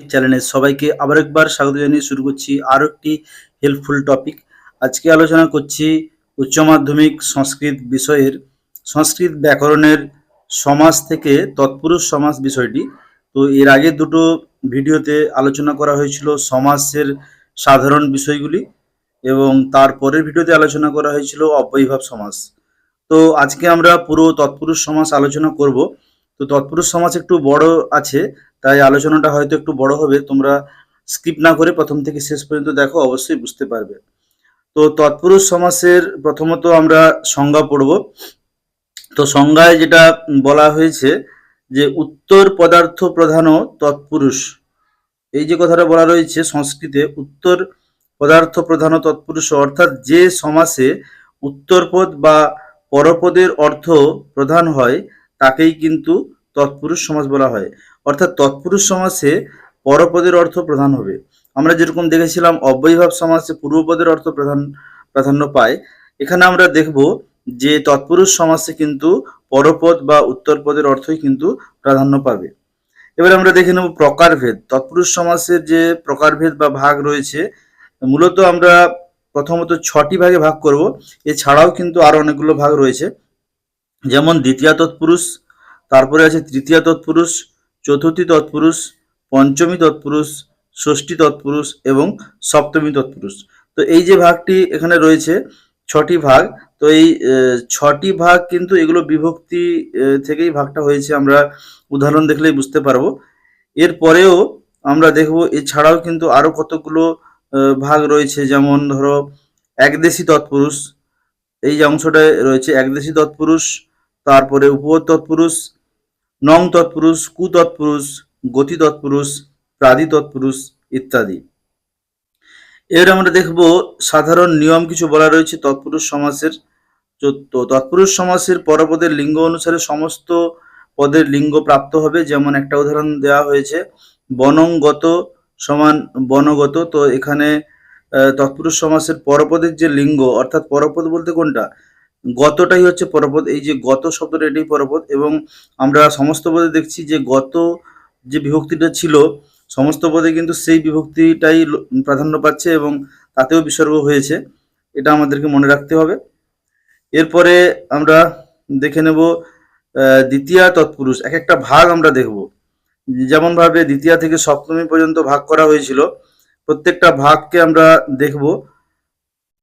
চ্যানেলে সবাইকে আবার একবার স্বাগত জানিয়ে শুরু করছি আরও একটি হেল্পফুল টপিক আজকে আলোচনা করছি উচ্চ মাধ্যমিক সংস্কৃত বিষয়ের, সংস্কৃত ব্যাকরণের সমাজ থেকে তৎপুরুষ সমাজ বিষয়টি। তো এর আগে দুটো ভিডিওতে আলোচনা করা হয়েছিল সমাসের সাধারণ বিষয়গুলি এবং তারপরের ভিডিওতে আলোচনা করা হয়েছিল অব্যয়ীভাব সমাস তো আজকে আমরা পুরো তৎপুরুষ সমাস আলোচনা করব। তো তৎপুরুষ সমাস একটু বড় আছে তাই আলোচনাটা হয়তো একটু বড় হবে, তোমরা স্কিপ না করে প্রথম থেকে শেষ পর্যন্ত দেখো, অবশ্যই বুঝতে পারবে। তো তৎপুরুষ সমাসের প্রথমত আমরা সংজ্ঞা পড়ব। তো সংজ্ঞায় যেটা বলা হয়েছে যে উত্তর পদার্থ প্রধান তৎপুরুষ। এই যে কথাটা বলা রয়েছে সংস্কৃতে, উত্তর পদার্থ প্রধান তৎপুরুষ অর্থাৎ যে সমাসে উত্তরপদ বা পরপদের অর্থ প্রধান হয়, তাকেই কিন্তু তৎপুরুষ সমাজ বলা হয়। অর্থাৎ তৎপুরুষ সমাসে পরপদের অর্থ প্রধান হবে। আমরা যেরকম দেখেছিলাম, অব্যয়ভাব সমাসে পূর্বপদের অর্থ প্রধান, প্রাধান্য পায়। এখানে আমরা দেখব যে তৎপুরুষ সমাসে কিন্তু পরপদ বা উত্তরপদের অর্থই কিন্তু প্রাধান্য পাবে। এবার আমরা দেখে নেব প্রকারভেদ। তৎপুরুষ সমাসের যে প্রকারভেদ বা ভাগ রয়েছে, মূলত আমরা প্রথমত ছটি ভাগে ভাগ করব। এছাড়াও কিন্তু আরও অনেকগুলো ভাগ রয়েছে। যেমন দ্বিতীয় তৎপুরুষ, তারপরে আছে তৃতীয় তৎপুরুষ চতুর্থী তৎপুরুষ, পঞ্চমী তৎপুরুষ, ষষ্ঠী তৎপুরুষ এবং সপ্তমী তৎপুরুষ। তো এই যে ভাগটি এখানে রয়েছে, ছটি ভাগ, তো এই ছটি ভাগ কিন্তু এগুলো বিভক্তি থেকেই ভাগটা হয়েছে আমরা উদাহরণ দেখলেই বুঝতে পারব। এরপরেও আমরা দেখব, এছাড়াও কিন্তু আরও কতগুলো ভাগ রয়েছে। যেমন ধরো, একদেশী তৎপুরুষ, এই যে অংশটায় রয়েছে, একদেশী তৎপুরুষ, তারপরে উপর তৎপুরুষ নং তৎপুরুষ কুতৎপুরুষ গতি তৎপুরুষ, প্রাদি তৎপুরুষ ইত্যাদি। এর আমরা দেখব সাধারণ নিয়ম কিছু বলা রয়েছে তৎপুরুষ সমাসের তৎপুরুষ সমাসের পরপদের লিঙ্গ অনুসারে সমস্ত পদের লিঙ্গ প্রাপ্ত হবে। যেমন একটা উদাহরণ দেওয়া হয়েছে বনংগত সমান বনগত। তো এখানে তৎপুরুষ সমাসের পরপদের যে লিঙ্গ, অর্থাৎ পরপদ বলতে কোনটা? গতটাই হচ্ছে পরপদ এই যে গত শব্দটা এটাই পরপদ এবং আমরা সমস্ত পদে দেখছি যে গত যে বিভক্তিটা ছিল, সমস্ত পদে কিন্তু সেই বিভক্তিটাই প্রাধান্য পাচ্ছে এবং তাতেও বিসর্গ হয়েছে, এটা আমাদেরকে মনে রাখতে হবে। এরপরে আমরা দেখে নেব দ্বিতীয়া তৎপুরুষ, এক একটা ভাগ আমরা দেখব। যেমন ভাবে দ্বিতীয়া থেকে সপ্তমী পর্যন্ত ভাগ করা হয়েছিল, প্রত্যেকটা ভাগকে আমরা দেখব।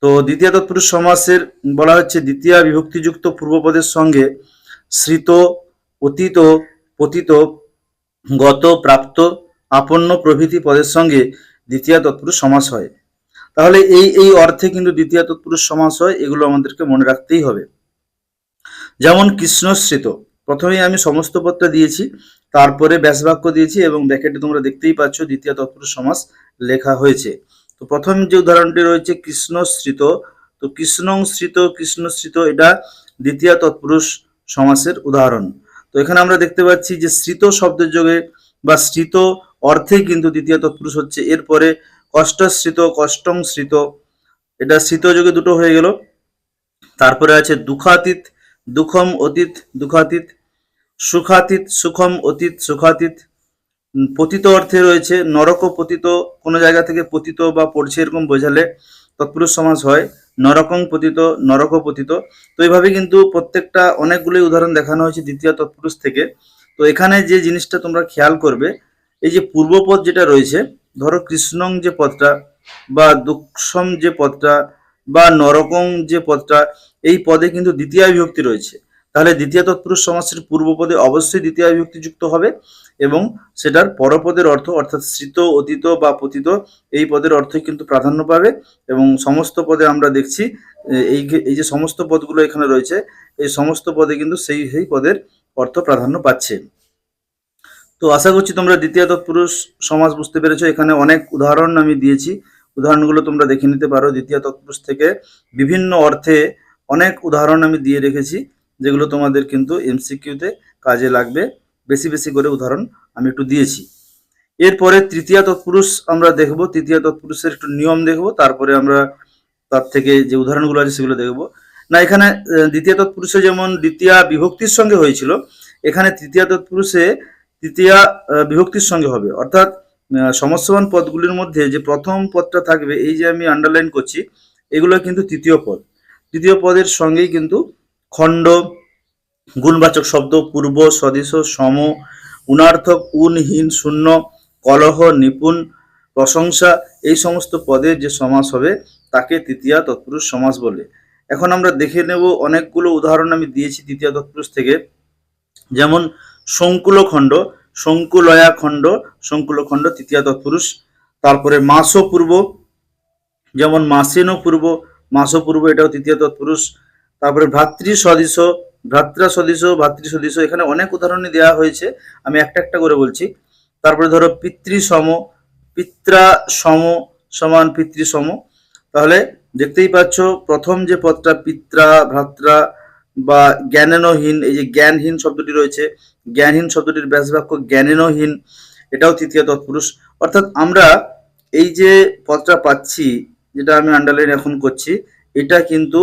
তো দ্বিতীয় তৎপুরুষ সমাসের বলা হচ্ছে দ্বিতীয় বিভক্তিযুক্ত পূর্বপদের সঙ্গে শ্রিত, অতীত, পতিত, গত, প্রাপ্ত, আপন্ন প্রভৃতি পদের সঙ্গে দ্বিতীয় তৎপুরুষ সমাস হয়। তাহলে এই এই অর্থে কিন্তু দ্বিতীয় তৎপুরুষ সমাস হয়, এগুলো আমাদেরকে মনে রাখতেই হবে। যেমন কৃষ্ণশ্রিত প্রথমেই আমি সমস্ত পদটা দিয়েছি, তারপরে ব্যাসবাক্য দিয়েছি এবং ব্যাকেটে তোমরা দেখতেই পাচ্ছ দ্বিতীয় তৎপুরুষ সমাস লেখা হয়েছে। তো প্রথম যে উদাহরণটি রয়েছে, কৃষ্ণশ্রিত, তো কৃষ্ণং কৃষ্ণশ্রিত কৃষ্ণশ্রিত এটা দ্বিতীয় তৎপুরুষ সমাসের উদাহরণ। তো এখানে আমরা দেখতে পাচ্ছি যে শ্রিত শব্দের যোগে বা শ্রিত অর্থেই কিন্তু দ্বিতীয় তৎপুরুষ হচ্ছে। এরপরে কষ্টশ্রিত কষ্টং শ্রিত এটা শ্রিত যোগে দুটো হয়ে গেল। তারপরে আছে দুঃখাতীত, দুঃখম অতীত, দুঃখাতীত, সুখাতীত, সুখম অতীত, সুখাতীত পতিত অর্থে রয়েছে, নরক পতিত, কোনো জায়গা থেকে পতিত বা পড়ছে এরকম বোঝালে তৎপুরুষ সমাস হয়, নরকং পতিত, নরক পতিত। তো এইভাবে কিন্তু প্রত্যেকটা অনেকগুলোই উদাহরণ দেখানো হয়েছে দ্বিতীয় তৎপুরুষ থেকে। তো এখানে যে জিনিসটা তোমরা খেয়াল করবে, এই যে পূর্বপদ যেটা রয়েছে, ধরো কৃষ্ণং যে পদটা বা দুঃসম যে পদটা বা নরকং যে পদটা, এই পদে কিন্তু দ্বিতীয় বিভক্তি রয়েছে। তাহলে দ্বিতীয় তৎপুরুষ সমাসের পূর্বপদে অবশ্যই দ্বিতীয় বিভক্তি যুক্ত হবে এবং সেটার পরপদের অর্থ অর্থাৎ শ্রিত অতীত বা পতিত, এই পদের অর্থই কিন্তু প্রাধান্য পাবে এবং সমস্ত পদে আমরা দেখছি এই এই যে সমস্ত পদগুলো এখানে রয়েছে, এই সমস্ত পদে কিন্তু সেই সেই পদের অর্থ প্রাধান্য পাচ্ছে। তো আশা করছি তোমরা দ্বিতীয় তৎপুরুষ সমাজ বুঝতে পেরেছ। এখানে অনেক উদাহরণ আমি দিয়েছি। উদাহরণগুলো তোমরা দেখে নিতে পারো। দ্বিতীয় তৎপুরুষ থেকে বিভিন্ন অর্থে অনেক উদাহরণ আমি দিয়ে রেখেছি। যেগুলো তোমাদের কিন্তু এমসিকিউতে কাজে লাগবে। বেশি বেশি করে উদাহরণ আমি একটু দিয়েছি। এরপরে তৃতীয় তৎপুরুষ আমরা দেখব। তৃতীয় তৎপুরুষের একটু নিয়ম দেখব। তারপরে আমরা তার থেকে যে উদাহরণগুলো আছে সেগুলো দেখব। না, এখানে দ্বিতীয় তৎপুরুষে যেমন দ্বিতীয় বিভক্তির সঙ্গে হয়েছিল, এখানে তৃতীয় তৎপুরুষে তৃতীয়া বিভক্তির সঙ্গে হবে। অর্থাৎ সমাসবান পদগুলির মধ্যে যে প্রথম পদটা থাকবে, এই যে আমি আন্ডারলাইন করছি, এগুলো কিন্তু তৃতীয় পদ। তৃতীয় পদের সঙ্গেই কিন্তু খণ্ড, গুণবাচক শব্দ, পূর্ব সদৃশ সম, উনার্থক, উনহীন, শূন্য, কলহ, নিপুণ, প্রশংসা, এই সমস্ত পদের যে সমাস হবে, তাকে তৃতীয়া তৎপুরুষ সমাস বলে। এখন আমরা দেখে নেব অনেকগুলো উদাহরণ আমি দিয়েছি তৃতীয় তৎপুরুষ থেকে। যেমন শঙ্কুল খণ্ড শঙ্কুলয়া খণ্ড শঙ্কুল খণ্ড তৃতীয় তৎপুরুষ। তারপরে মাসো পূর্ব যেমন মাসেনো পূর্ব মাসো পূর্ব এটাও তৃতীয় তৎপুরুষ। তারপরে ভ্রাতৃ সদৃশ ভ্রাত্রা সদৃশ ভাতৃ সদৃশ, এখানে অনেক উদাহরণই দেওয়া হয়েছে। আমি একটা একটা করে বলছি। তারপরে ধরো পিতৃ সম পিত্রা সম সমান পিতৃ সম। তাহলে দেখতেই পাচ্ছ, প্রথম যে পদটা পিত্রা ভ্রাত্রা বা জ্ঞানেনহীন, এই যে জ্ঞানহীন শব্দটি রয়েছে, জ্ঞানহীন শব্দটির ব্যাসবাক্য জ্ঞানেনহীন, এটাও তৃতীয় তৎপুরুষ। অর্থাৎ আমরা এই যে পদটা পাচ্ছি, যেটা আমি আন্ডারলাইন এখন করছি, এটা কিন্তু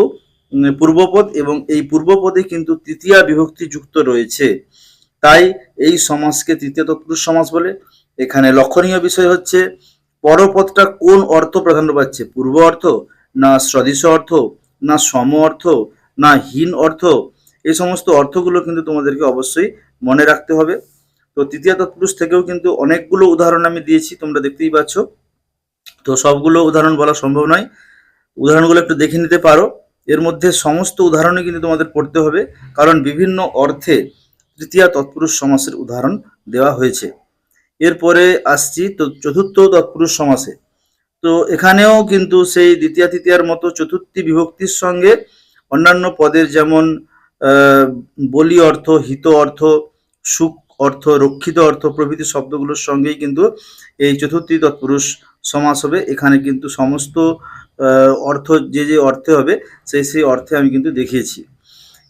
পূর্বপদ এবং এই পূর্বপদে কিন্তু তৃতীয়া বিভক্তি যুক্ত রয়েছে। তাই এই সমাসকে তৃতীয় তৎপুরুষ সমাস বলে। এখানে লক্ষণীয় বিষয় হচ্ছে, পরপদটা কোন অর্থ প্রাধান্য পাচ্ছে? পূর্ব অর্থ, না সদৃশ অর্থ, না সম অর্থ, না হীন অর্থ? এই সমস্ত অর্থগুলো কিন্তু তোমাদেরকে অবশ্যই মনে রাখতে হবে। তো তৃতীয় তৎপুরুষ থেকেও কিন্তু অনেকগুলো উদাহরণ আমি দিয়েছি, তোমরা দেখতেই পাচ্ছ। তো সবগুলো উদাহরণ বলা সম্ভব নয়। উদাহরণগুলো একটু দেখে নিতে পারো। এর মধ্যে সমস্ত উদাহরণই কিন্তু তোমাদের পড়তে হবে, কারণ বিভিন্ন অর্থে তৃতীয় তৎপুরুষ সমাসের উদাহরণ দেওয়া হয়েছে। এরপরে আসছি তো চতুর্থ তৎপুরুষ সমাসে। তো এখানেও কিন্তু সেই দ্বিতীয় তৃতীয়ার মতো চতুর্থী বিভক্তির সঙ্গে অন্যান্য পদের যেমন বলি অর্থ, হিত অর্থ, সুখ অর্থ, রক্ষিত অর্থ প্রভৃতি শব্দগুলোর সঙ্গেই কিন্তু এই চতুর্থী তৎপুরুষ সমাস হবে। এখানে কিন্তু সমস্ত অর্থ, যে যে অর্থে হবে, সেই সেই অর্থে আমি কিন্তু দেখিয়েছি।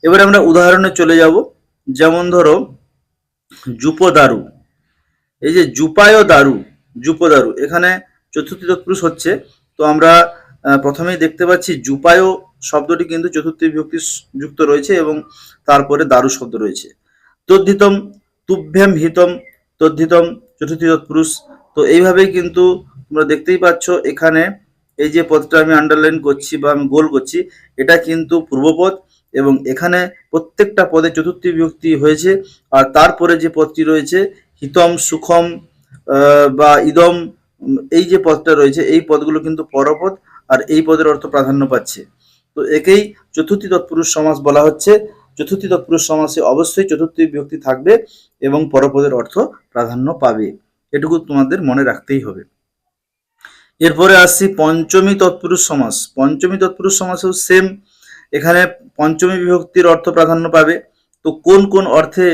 এবার আমরা উদাহরণে চলে যাব। যেমন ধরো জুপদারু এই যে জুপায় দারু জুপদারু এখানে চতুর্থী তৎপুরুষ হচ্ছে। তো আমরা প্রথমেই দেখতে পাচ্ছি জুপায় শব্দটি কিন্তু চতুর্থী বিভক্তি যুক্ত রয়েছে এবং তারপরে দারু শব্দ রয়েছে। তদ্ধিতম, তুভ্যম হিতম, তদ্ধিতম, চতুর্থী তৎপুরুষ তো এইভাবেই কিন্তু তোমরা দেখতেই পাচ্ছ, এখানে এই যে পদটা আমি আন্ডারলাইন করছি বা আমি গোল করছি, এটা কিন্তু পূর্বপদ এবং এখানে প্রত্যেকটা পদে চতুর্থ বিভক্তি হয়েছে আর তারপরে যে পদটি রয়েছে, হিতম, সুখম বা ইদম, এই যে পদটা রয়েছে, এই পদগুলো কিন্তু পরপদ আর এই পদের অর্থ প্রাধান্য পাচ্ছে। তো একেই চতুর্থী তৎপুরুষ সমাস বলা হচ্ছে। চতুর্থী তৎপুরুষ সমাসে অবশ্যই চতুর্থী বিভক্তি থাকবে এবং পরপদের অর্থ প্রাধান্য পাবে। এটুকু তোমাদের মনে রাখতেই হবে। এরপরে আসছি পঞ্চমী তৎপুরুষ সমাস। পঞ্চমী তৎপুরুষ সমাসেও সেম এখানে পঞ্চমী বিভক্তির অর্থ প্রাধান্য পাবে। তো কোন কোন অর্থে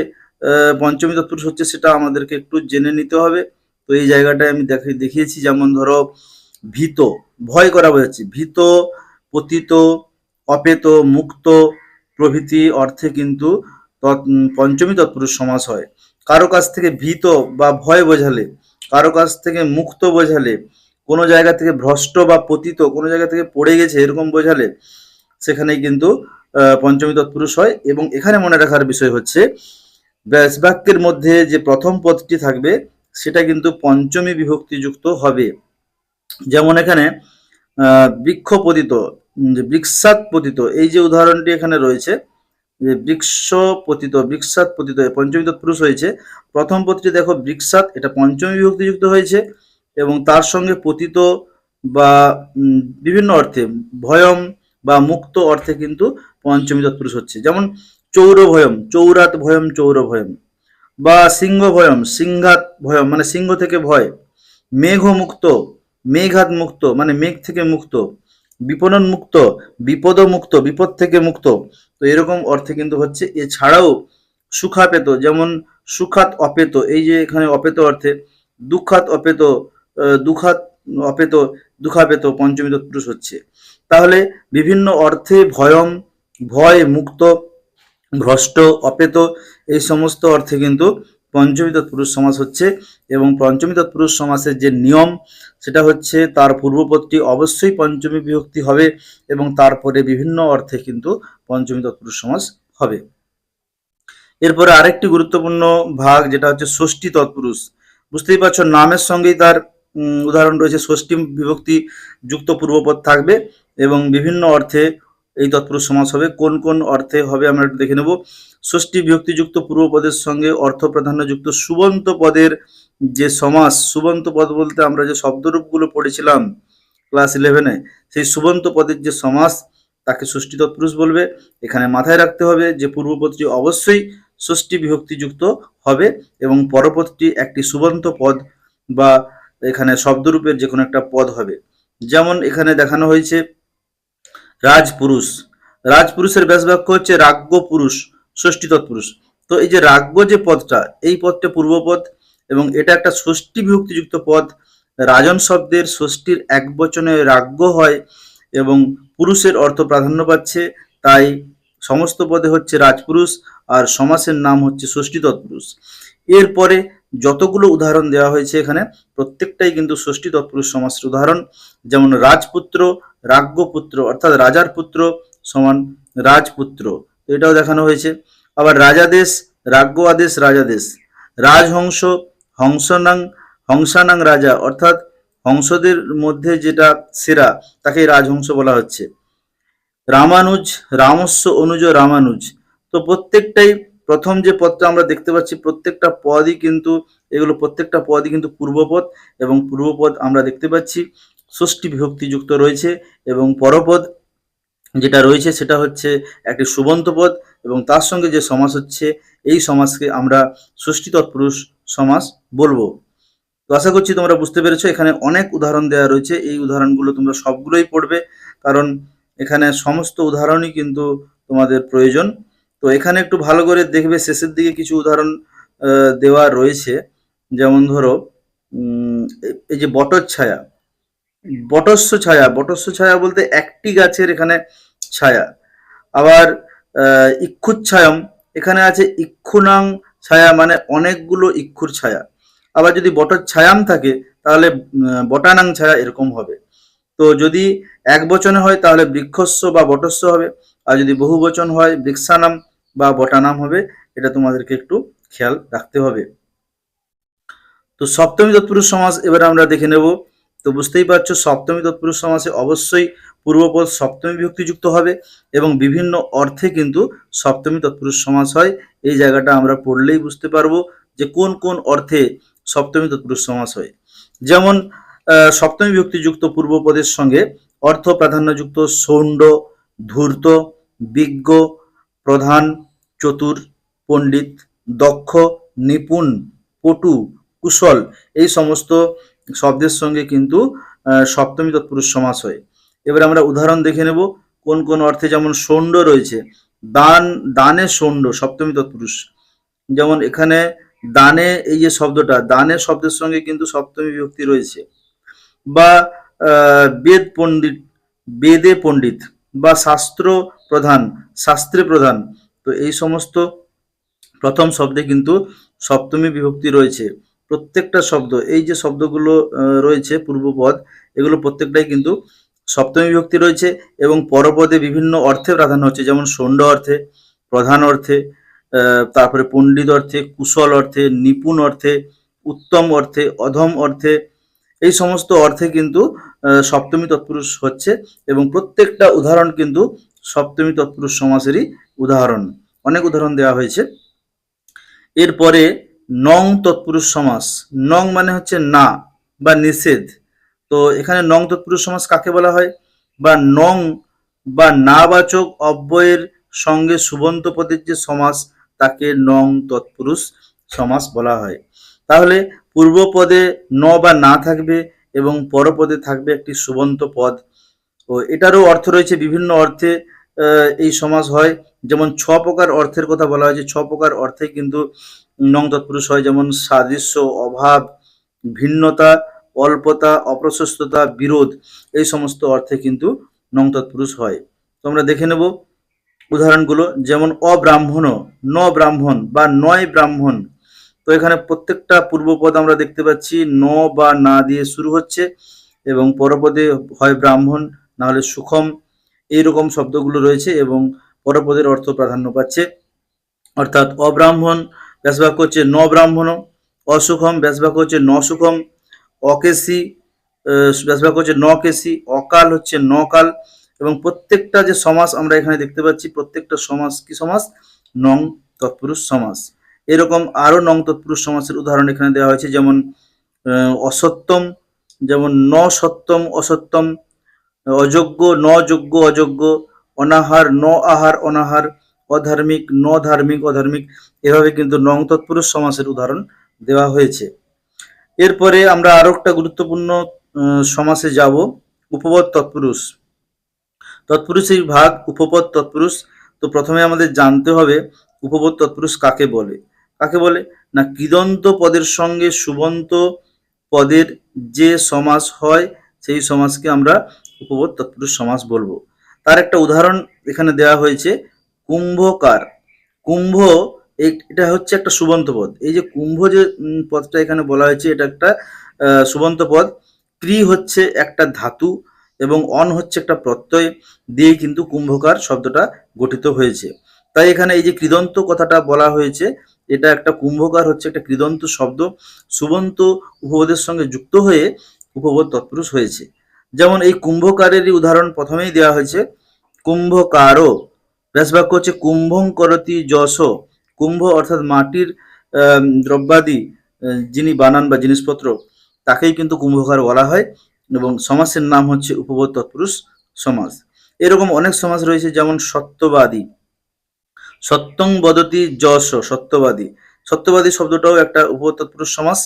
পঞ্চমী তৎপুরুষ হচ্ছে সেটা আমাদেরকে একটু জেনে নিতে হবে। তো এই জায়গাটায় আমি দেখে- দেখিয়েছি, যেমন ধরো ভীত, ভয় করা বোঝাচ্ছে। ভীত, পতিত, অপেত, মুক্ত প্রভৃতি অর্থে কিন্তু পঞ্চমী তৎপুরুষ সমাস হয়। কারও কাছ থেকে ভীত বা ভয় বোঝালে, কারও কাছ থেকে মুক্ত বোঝালে কোনো জায়গা থেকে ভ্রষ্ট বা পতিত কোনো জায়গা থেকে পড়ে গেছে এরকম বোঝালে সেখানে কিন্তু পঞ্চমী তৎপুরুষ হয়। এবং এখানে মনে রাখার বিষয় হচ্ছে ব্যাস বাক্যের মধ্যে যে প্রথম পদটি থাকবে সেটা কিন্তু পঞ্চমী বিভক্তিযুক্ত হবে। যেমন এখানে উম, যে বৃক্ষাত পতিত এই যে উদাহরণটি এখানে রয়েছে যে বৃক্ষ পতিত বৃক্ষাত পতিত পঞ্চমী তৎপুরুষ হয়েছে। প্রথম পদটি দেখো বৃক্ষাত এটা পঞ্চমী বিভক্তিযুক্ত হয়েছে। এবং তার সঙ্গে পতিত বা বিভিন্ন অর্থে ভয়ম বা মুক্ত অর্থে কিন্তু পঞ্চমী তৎপুরুষ হচ্ছে। যেমন চৌর ভয়ম, চৌরাত ভয়ম, চৌর ভয়ম বা সিংহ ভয়ম, সিংহাত ভয়ম মানে সিংহ থেকে ভয় মেঘ মুক্ত মেঘাত মুক্ত মানে মেঘ থেকে মুক্ত, বিপণন মুক্ত বিপদ মুক্ত, বিপদ থেকে মুক্ত। তো এরকম অর্থে কিন্তু হচ্ছে, এছাড়াও সুখাপেত, যেমন সুখাত অপেত, এই যে এখানে অপেত অর্থে দুঃখাত অপেত দুঃখাত অপেত দুঃখাপেত পঞ্চমী তৎপুরুষ হচ্ছে। তাহলে বিভিন্ন অর্থে ভয়ম, ভয়, মুক্ত, ভ্রষ্ট, অপেত, এই সমস্ত অর্থে কিন্তু পঞ্চমী তৎপুরুষ সমাস হচ্ছে এবং পঞ্চমী তৎপুরুষ সমাসের যে নিয়ম, সেটা হচ্ছে তার পূর্বপদটি অবশ্যই পঞ্চমী বিভক্তি হবে এবং তারপরে বিভিন্ন অর্থে কিন্তু পঞ্চমী তৎপুরুষ সমাস হবে। এরপরে আরেকটি গুরুত্বপূর্ণ ভাগ, যেটা হচ্ছে ষষ্ঠী তৎপুরুষ। বুঝতেই পারছ, নামের সঙ্গেই তার উদাহরণ রয়েছে ষষ্ঠী বিভক্তি যুক্ত পূর্বপদ থাকবে এবং বিভিন্ন অর্থে এই তৎপুরুষ সমাস হবে। কোন কোন অর্থে হবে আমরা একটু দেখে নেব। ষষ্ঠী বিভক্তিযুক্ত পূর্বপদের সঙ্গে অর্থ প্রাধান্যযুক্ত সুবন্ত পদের যে সমাস, সুবন্ত পদ বলতে আমরা যে শব্দরূপগুলো পড়েছিলাম ক্লাস ইলেভেনে, সেই সুবন্ত পদের যে সমাস, তাকে ষষ্ঠী তৎপুরুষ বলবে। এখানে মাথায় রাখতে হবে যে পূর্বপদটি অবশ্যই ষষ্ঠী বিভক্তিযুক্ত হবে এবং পরপদটি একটি সুবন্ত পদ বা এখানে শব্দরূপের যে কোনো একটা পদ হবে। যেমন এখানে দেখানো হয়েছে, রাজপুরুষ। রাজপুরুষের ব্যাস বাক্য হচ্ছে রাজ্ঞ পুরুষ ষষ্ঠী তৎপুরুষ তো এই যে রাজ্ঞ যে পদটা, এই পদটা পূর্বপদ এবং এটা একটা ষষ্ঠী বিভক্তিযুক্ত পদ। রাজন শব্দের ষষ্ঠীর এক বচনে রাজ্ঞ হয় এবং পুরুষের অর্থ প্রাধান্য পাচ্ছে, তাই সমস্ত পদে হচ্ছে রাজপুরুষ আর সমাসের নাম হচ্ছে ষষ্ঠী তৎপুরুষ এরপরে যতগুলো উদাহরণ দেওয়া হয়েছে এখানে, প্রত্যেকটাই কিন্তু ষষ্ঠী তৎপুরুষ সমাসের উদাহরণ। যেমন রাজপুত্র, রাজ্ঞপুত্র, অর্থাৎ রাজার পুত্র সমান রাজপুত্র। এটাও দেখানো হয়েছে। আবার রাজাদেশ রাজ্ঞ আদেশ রাজাদেশ। রাজহংস, হংসনাং, হংসানাং রাজা, অর্থাৎ হংসদের মধ্যে যেটা সেরা তাকে রাজহংস বলা হচ্ছে। রামানুজ রামস্য অনুজ, রামানুজ। তো প্রত্যেকটাই প্রথম যে পদটা আমরা দেখতে পাচ্ছি, প্রত্যেকটা পদই কিন্তু, এগুলো প্রত্যেকটা পদই কিন্তু পূর্বপদ এবং পূর্বপদ আমরা দেখতে পাচ্ছি। ষষ্ঠী বিভক্তিযুক্ত রয়েছে এবং পরপদ যেটা রয়েছে সেটা হচ্ছে একটি সুবন্ত পদ এবং তার সঙ্গে যে সমাস হচ্ছে, এই সমাসকে আমরা ষষ্ঠী তৎপুরুষ সমাস বলব। তো আশা করছি তোমরা বুঝতে পেরেছ, এখানে অনেক উদাহরণ দেওয়া রয়েছে। এই উদাহরণগুলো তোমরা সবগুলোই পড়বে, কারণ এখানে সমস্ত উদাহরণই কিন্তু তোমাদের প্রয়োজন। তো এখানে একটু ভালো করে দেখবে শেষের দিকে কিছু উদাহরণ দেওয়া রয়েছে। যেমন ধরো এই যে বটর ছায়া। বটস্য ছায়া বটস্য ছায়া বলতে একটি গাছের এখানে ছায়া। আবার ইক্ষুচ্ছায়ম এখানে আছে ইক্ষুনাং ছায়া মানে অনেকগুলো ইক্ষুর ছায়া। আবার যদি বটর ছায়াম থাকে, তাহলে বটানাং ছায়া এরকম হবে। তো যদি এক বচনে হয়, তাহলে বৃক্ষস্য বা বটস্য হবে। আর যদি বহু বচন হয়, বৃক্ষানাম বা বটানাম হবে, এটা তোমাদেরকে একটু খেয়াল রাখতে হবে। তো সপ্তমী তৎপুরুষ সমাস এবার আমরা দেখে নেব। তো বুঝতেই পারছ, সপ্তমী তৎপুরুষ সমাসে অবশ্যই পূর্বপদ সপ্তমী বিভক্তিযুক্ত হবে এবং বিভিন্ন অর্থে কিন্তু সপ্তমী তৎপুরুষ সমাস হয়। এই জায়গাটা আমরা পড়লেই বুঝতে পারব যে কোন কোন অর্থে সপ্তমী তৎপুরুষ সমাস হয়। যেমন সপ্তমী বিভক্তিযুক্ত পূর্বপদের সঙ্গে অর্থ প্রাধান্যযুক্ত সৌণ্ড ধূর্ত, বিজ্ঞ, প্রধান চতুর, পণ্ডিত, দক্ষ, নিপুণ, পটু, কুশল এই সমস্ত শব্দের সঙ্গে কিন্তু সপ্তমী তৎপুরুষ সমাস হয়। এবার আমরা উদাহরণ দেখে নেব, কোন কোন অর্থে যেমন ষণ্ড রয়েছে, দান, দানে ষণ্ড, সপ্তমী তৎপুরুষ। যেমন এখানে দানে এই যে শব্দটা, দানে শব্দের সঙ্গে কিন্তু সপ্তমী বিভক্তি রয়েছে। বা বেদ পণ্ডিত, বেদে পণ্ডিত বা শাস্ত্র প্রধান, শাস্ত্রে প্রধান তো এই সমস্ত প্রথম শব্দে কিন্তু সপ্তমী বিভক্তি রয়েছে। প্রত্যেকটা শব্দ, এই যে শব্দগুলো রয়েছে পূর্বপদ, এগুলো প্রত্যেকটাই কিন্তু সপ্তমী বিভক্তি রয়েছে এবং পরপদে বিভিন্ন অর্থে প্রাধান্য হচ্ছে, যেমন ষণ্ড অর্থে, প্রধান অর্থে তারপরে পণ্ডিত অর্থে, কুশল অর্থে, নিপুণ অর্থে, উত্তম অর্থে, অধম অর্থে, এই সমস্ত অর্থে কিন্তু সপ্তমী তৎপুরুষ হচ্ছে এবং প্রত্যেকটা উদাহরণ কিন্তু সপ্তমী তৎপুরুষ সমাসেরই উদাহরণ। অনেক উদাহরণ দেওয়া হয়েছে। এরপরে নং তৎপুরুষ সমাস। নং মানে হচ্ছে না বা নিষেধ। তো এখানে নং তৎপুরুষ সমাস কাকে বলা হয়? বা নং বা নাবাচক অব্যয়ের সঙ্গে সুবন্ত পদের যে সমাস, তাকে নং তৎপুরুষ সমাস বলা হয়। তাহলে পূর্ব পদে ন বা না থাকবে এবং পরপদে থাকবে একটি সুবন্ত পদ। ও এটারও অর্থ রয়েছে বিভিন্ন অর্থে এই সমাস হয়। যেমন ছ প্রকার অর্থের কথা বলা হয়েছে। ছ প্রকার অর্থে কিন্তু নং তৎপুরুষ হয়। যেমন সাদৃশ্য, অভাব, ভিন্নতা, অল্পতা, অপ্রশস্ততা, বিরোধ, এই সমস্ত অর্থে কিন্তু নং তৎপুরুষ হয়। তো আমরা দেখে নেব উদাহরণগুলো। যেমন অব্রাহ্মণ ন ব্রাহ্মণ বা নয় ব্রাহ্মণ। তো এখানে প্রত্যেকটা পূর্বপদ আমরা দেখতে পাচ্ছি। ন বা না দিয়ে শুরু হচ্ছে এবং পরপদে হয় ব্রাহ্মণ না হলে সুখম। এইরকম শব্দগুলো রয়েছে এবং পরপদের অর্থ প্রাধান্য পাচ্ছে। অর্থাৎ অব্রাহ্মণ ব্যাসবাক্য হচ্ছে ন ব্রাহ্মণ অসুখম ব্যাসবাক্য হচ্ছে ন সুখম অকেশি ব্যাসবাক্য হচ্ছে ন কেশি অকাল হচ্ছে নকাল এবং প্রত্যেকটা যে সমাস আমরা এখানে দেখতে পাচ্ছি, প্রত্যেকটা সমাস কি সমাস? নং তৎপুরুষ সমাস। এরকম আরও নং তৎপুরুষ সমাসের উদাহরণ এখানে দেওয়া হয়েছে, যেমন অসত্যম, যেমন ন সত্যম অসত্যম অযোগ্য ন যোগ্য অযোগ্য, অনাহার ন আহার অনাহার, অধার্মিক ন ধার্মিক অধার্মিক, এভাবে কিন্তু নং তৎপুরুষ সমাসের উদাহরণ দেওয়া হয়েছে। এরপরে আমরা আরও একটা গুরুত্বপূর্ণ সমাসে যাব, উপপদ তৎপুরুষ। তৎপুরুষের ভাগ, উপপদ তৎপুরুষ। তো প্রথমে আমাদের জানতে হবে উপপদ তৎপুরুষ কাকে বলে? কাকে বলে? না, কিদন্ত পদের সঙ্গে সুবন্ত পদের যে সমাস হয়, সেই সমাসকে আমরা উপপদ তৎপুরুষ সমাস বলব। তার একটা উদাহরণ এখানে দেওয়া হয়েছে, কুম্ভকার। কুম্ভ এটা হচ্ছে একটা সুবন্ত পদ। এই যে কুম্ভ যে পদটা এখানে বলা হয়েছে, এটা একটা সুবন্ত পদ। ক্রি হচ্ছে একটা ধাতু এবং অন হচ্ছে একটা প্রত্যয়, দিয়ে কিন্তু কুম্ভকার শব্দটা গঠিত হয়েছে। তাই এখানে এই যে কৃদন্ত কথাটা বলা হয়েছে, এটা একটা কুম্ভকার হচ্ছে একটা কৃদন্ত শব্দ। সুবন্ত উপপদের সঙ্গে যুক্ত হয়ে উপপদ তৎপুরুষ হয়েছে। যেমন এই কুম্ভকারেরই উদাহরণ প্রথমেই দেওয়া হয়েছে কুম্ভকারও ব্যাসবাক্য হচ্ছে কুম্ভং করতি যশ। কুম্ভ অর্থাৎ মাটির দ্রব্যাদি যিনি বানান বা জিনিসপত্র, তাকেই কিন্তু কুম্ভকার বলা হয় এবং সমাসের নাম হচ্ছে উপপদ তৎপুরুষ সমাস। এরকম অনেক সমাস রয়েছে যেমন সত্যবাদী। সত্যং বদতি যশ, সত্যবাদী। সত্যবাদী শব্দটাও একটা উপপদ তৎপুরুষ সমাস।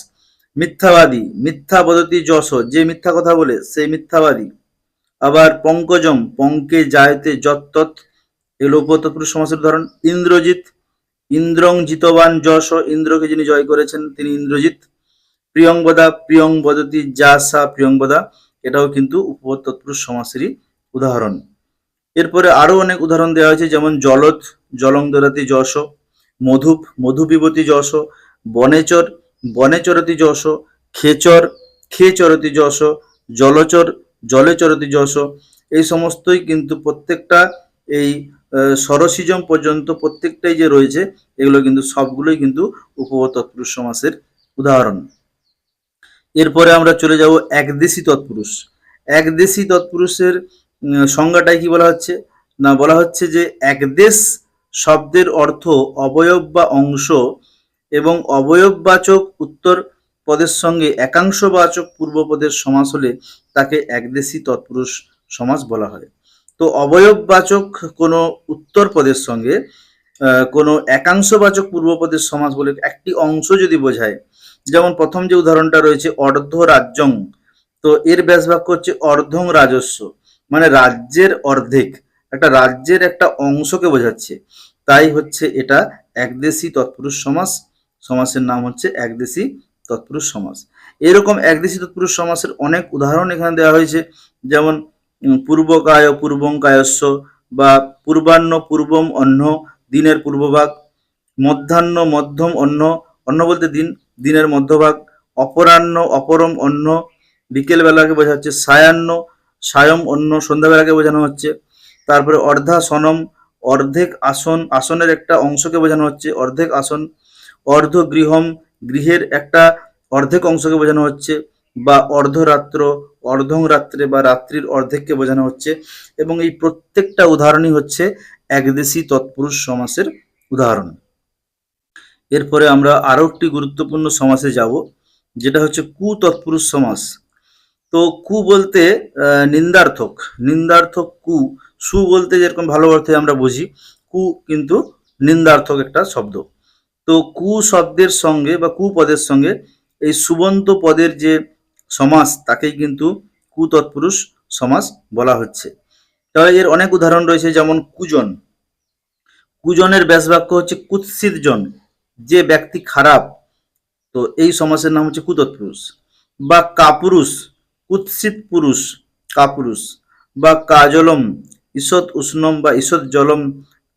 মিথ্যাবাদী, মিথ্যা বদতি যশ, যে মিথ্যা কথা বলে সেই মিথ্যাবাদী। আবার পঙ্কজম, পঙ্কে জায়তে যত্তৎ এগুলো উপতপুরুষ সমাসের উদাহরণ ইন্দ্রজিৎ ইন্দ্রং জিতবান যশ, ইন্দ্রকে যিনি জয় করেছেন, তিনি ইন্দ্রজিৎ। প্রিয়ংবদা প্রিয়ং বদতি যা সা প্রিয়ংবদা এটাও কিন্তু উপপদ তৎপুরুষ সমাসেরই উদাহরণ। এরপরে আরও অনেক উদাহরণ দেওয়া হয়েছে, যেমন জলত জলং দরাতি যশ, মধুপ মধু পিবতি যশ, বনেচর বনে চরতি যশ, খেচর, খে চরতি যশ, জলচর, জলে চরতি যশ, এই সমস্তই কিন্তু প্রত্যেকটা এই সরসিজম পর্যন্ত প্রত্যেকটাই যে রয়েছে, এগুলো কিন্তু সবগুলোই কিন্তু উপপদ তৎপুরুষ সমাসের উদাহরণ। এরপরে আমরা চলে যাব একদেশী তৎপুরুষ। একদেশী তৎপুরুষের সংজ্ঞাটাই কি বলা হচ্ছে? না, বলা হচ্ছে যে একদেশ শব্দের অর্থ অবয়ব বা অংশ এবং অবয়ববাচক উত্তর পদের সঙ্গে একাংশবাচক পূর্বপদের সমাস হলে তাকে একদেশী তৎপুরুষ সমাস বলা হয়। তো অবয়ববাচক কোনো উত্তর পদের সঙ্গে কোনো একাংশবাচক পূর্বপদের সমাস বলে একটি অংশ যদি বোঝায়, যেমন প্রথম যে উদাহরণটা রয়েছে, অর্ধ রাজ্যং। তো এর ব্যাস বাক্য হচ্ছে অর্ধং রাজস্ব। মানে রাজ্যের অর্ধেক, একটা রাজ্যের একটা অংশকে বোঝাচ্ছে। তাই হচ্ছে এটা একদেশী তৎপুরুষ সমাস। সমাসের নাম হচ্ছে একদেশী তৎপুরুষ সমাস। এরকম একদেশী তৎপুরুষ সমাসের অনেক উদাহরণ এখানে দেওয়া হয়েছে। যেমন পূর্বকায় পূর্বং কায়স্য বা পূর্বাহ্ন, পূর্বম অন্য দিনের পূর্বভাগ, মধ্যাহ্ন, মধ্যম অন্য অন্য বলতে দিন, দিনের মধ্যভাগ, অপরাহ্ন, অপরম অন্য বিকেলবেলাকে বোঝা হচ্ছে সায়াহ্ন, সায়ম অন্য সন্ধ্যাবেলাকে বোঝানো হচ্ছে। তারপরে অর্ধাসনম অর্ধেক আসন, আসনের একটা অংশকে বোঝানো হচ্ছে, অর্ধেক আসন অর্ধ গৃহম গৃহের একটা অর্ধেক অংশকে বোঝানো হচ্ছে বা অর্ধরাত্র অর্ধং রাত্রে বা রাত্রির অর্ধেককে বোঝানো হচ্ছে এবং এই প্রত্যেকটা উদাহরণই হচ্ছে একদেশী তৎপুরুষ সমাসের উদাহরণ। এরপরে আমরা আরও একটি গুরুত্বপূর্ণ সমাসে যাব, যেটা হচ্ছে কু তৎপুরুষ সমাস। তো কু বলতে নিন্দার্থক। নিন্দার্থক কু, সু বলতে যেরকম ভালো অর্থে আমরা বুঝি, কু কিন্তু নিন্দার্থক একটা শব্দ। তো কু শব্দের সঙ্গে বা কু পদের সঙ্গে এই সুবন্ত পদের যে সমাস, তাকেই কিন্তু কু তৎপুরুষ সমাস বলা হচ্ছে। তাহলে এর অনেক উদাহরণ রয়েছে, যেমন কুজন। কুজনের ব্যাস বাক্য হচ্ছে কুৎসিত জন যে ব্যক্তি খারাপ, তো এই সমাসের নাম হচ্ছে কুতৎপুরুষ। বা কাপুরুষ কুৎসিত পুরুষ কাপুরুষ। বা কাজলম, ঈষৎ উষ্ণম বা ঈষৎ জলম,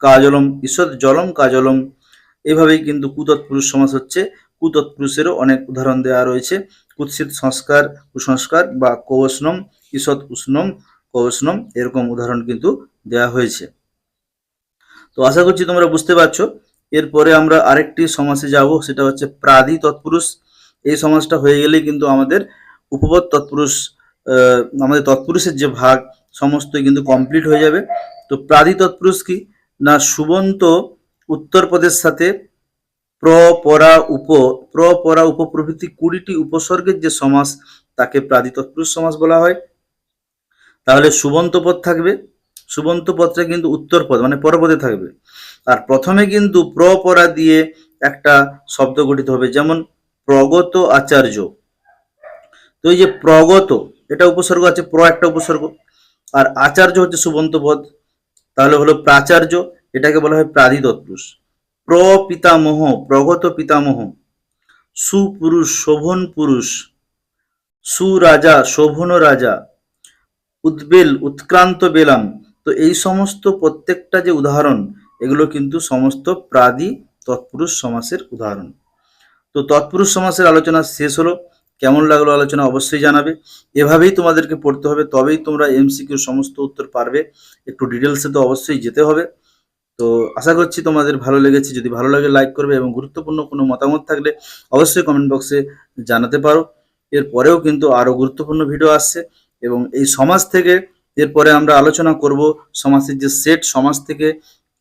কাজলম, ঈষৎ জলম, কাজলম এভাবেই কিন্তু কুতৎপুরুষ সমাস হচ্ছে। কুতৎপুরুষেরও অনেক উদাহরণ দেওয়া রয়েছে। কুৎসিত সংস্কার, কুসংস্কার বা কৌষ্ণম ঈষৎ উষ্ণম কৌষ্ণম এরকম উদাহরণ কিন্তু দেওয়া হয়েছে। তো আশা করছি তোমরা বুঝতে পারছ। এরপরে আমরা আরেকটি সমাসে যাব, সেটা হচ্ছে প্রাদি তৎপুরুষ। এই সমাজটা হয়ে গেলেই কিন্তু আমাদের উপপদ তৎপুরুষ আমাদের তৎপুরুষের যে ভাগ সমস্তই কিন্তু কমপ্লিট হয়ে যাবে। তো প্রাদি তৎপুরুষ কি? না, সুবন্ত উত্তর পদের সাথে প্র, পরা, উপ, প্র, পরা, উপ প্রভৃতি কুড়িটি উপসর্গের যে সমাস, তাকে প্রাদি তৎপুরুষ সমাস বলা হয়। তাহলে সুবন্ত পদ থাকবে। সুবন্ত পদটা কিন্তু উত্তর পদ মানে পরপদে থাকবে। আর প্রথমে কিন্তু প্র, পরা দিয়ে একটা শব্দ গঠিত হবে, যেমন প্রগত আচার্য। তো এই যে প্রগত, এটা উপসর্গ আছে, প্র একটা উপসর্গ। আর আচার্য হচ্ছে সুবন্ত পদ। তাহলে হলো প্রাচার্য। এটাকে বলা হয় প্রাধি তৎপুরুষ প্র পিতামহ প্রগত পিতামহ, সুপুরুষ, শোভন পুরুষ, সুরাজা, শোভন রাজা, উদ্বেল, উৎক্রান্ত বেলাম। তো এই সমস্ত প্রত্যেকটা যে উদাহরণ, এগুলো কিন্তু সমস্ত প্রাদি তৎপুরুষ সমাসের উদাহরণ। তো তৎপুরুষ সমাসের আলোচনা শেষ হলো। কেমন লাগল আলোচনা অবশ্যই জানাবে। এভাবেই তোমাদেরকে পড়তে হবে, তবেই তোমরা এমসিকিউর সমস্ত উত্তর পারবে। একটু ডিটেলসে তো অবশ্যই যেতে হবে। তো আশা করছি তোমাদের ভালো লেগেছে। যদি ভালো লাগে লাইক করবে এবং গুরুত্বপূর্ণ কোনো মতামত থাকলে অবশ্যই কমেন্ট বক্সে জানাতে পারো। এরপরেও কিন্তু আরও গুরুত্বপূর্ণ ভিডিও আসছে এবং এই সমাজ থেকে এরপরে আমরা আলোচনা করব সমাজের যে সেট সমাজ থেকে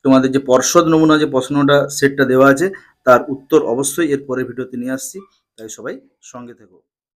তোমাদের যে পর্ষদ নমুনা, যে প্রশ্নটা সেটটা দেওয়া আছে, তার উত্তর অবশ্যই এরপরে ভিডিওতে নিয়ে আসছি। তাই সবাই সঙ্গে থেকো।